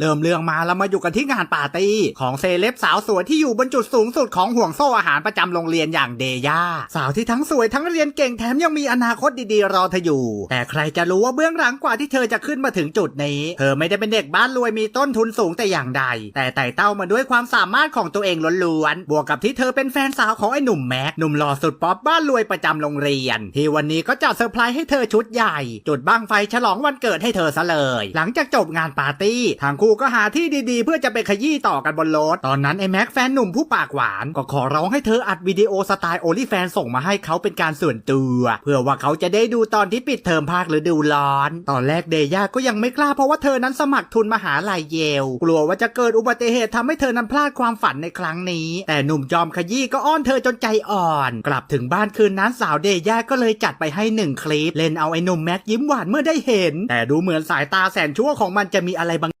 เริ่มเรื่องมาแล้วมาอยู่กันที่งานปาร์ตี้ ของเซเลบสาวสวยที่อยู่บนจุดสูงสุดของห่วงโซ่อาหารประจำโรงเรียนอย่างเดย่า สาวที่ทั้งสวยทั้งเรียนเก่งแถมยังมีอนาคตดีๆ รอเธออยู่ แต่ใครจะรู้ว่าเบื้องหลังกว่าที่เธอจะขึ้นมาถึงจุดนี้ เธอไม่ได้เป็นเด็กบ้านรวยมีต้นทุนสูงแต่อย่างใด แต่ไต่เต้ามาด้วยความสามารถของตัวเองล้วนๆบวกกับที่เธอเป็นแฟนสาวของไอ้หนุ่มแม็กหนุ่มหล่อสุดป๊อปบ้านรวยประจำโรงเรียน ที่วันนี้ก็จัดเซอร์ไพรส์ให้เธอชุดใหญ่ จุดบั้งไฟฉลองวันเกิดให้เธอซะเลย หลังจากจบงานปาร์ตี้ทางคู่ก็หาที่ดีๆ เพื่อจะไปขยี้ต่อกันบนรถตอนนั้นไอ้แม็กแฟนหนุ่มผู้ปากหวานก็ขอร้องให้เธออัดวิดีโอสไตล์โอลิแฟนส่งมาให้เขาเป็นการส่วนตัวเพื่อว่าเขาจะได้ดูตอนที่ปิดเทอมภาคฤดูร้อน ตอนแรกเดย่าก็ยังไม่กล้าเพราะว่าเธอนั้นสมัครทุนมหาลัยเยล กลัวว่าจะเกิดอุบัติเหตุทำให้เธอนั้นพลาดความฝันในครั้งนี้ แต่หนุ่มจอมขยี้ก็อ้อนเธอจนใจอ่อน กลับถึงบ้านคืนนั้นสาวเดย่าก็เลยจัดไปให้หนึ่งคลิป เล่นเอาไอ้หนุ่มแม็กยิ้มหวานเมื่อได้เห็น แต่ดูเหมือนสายตาแสนชั่วของมันจะมีอะไรบาง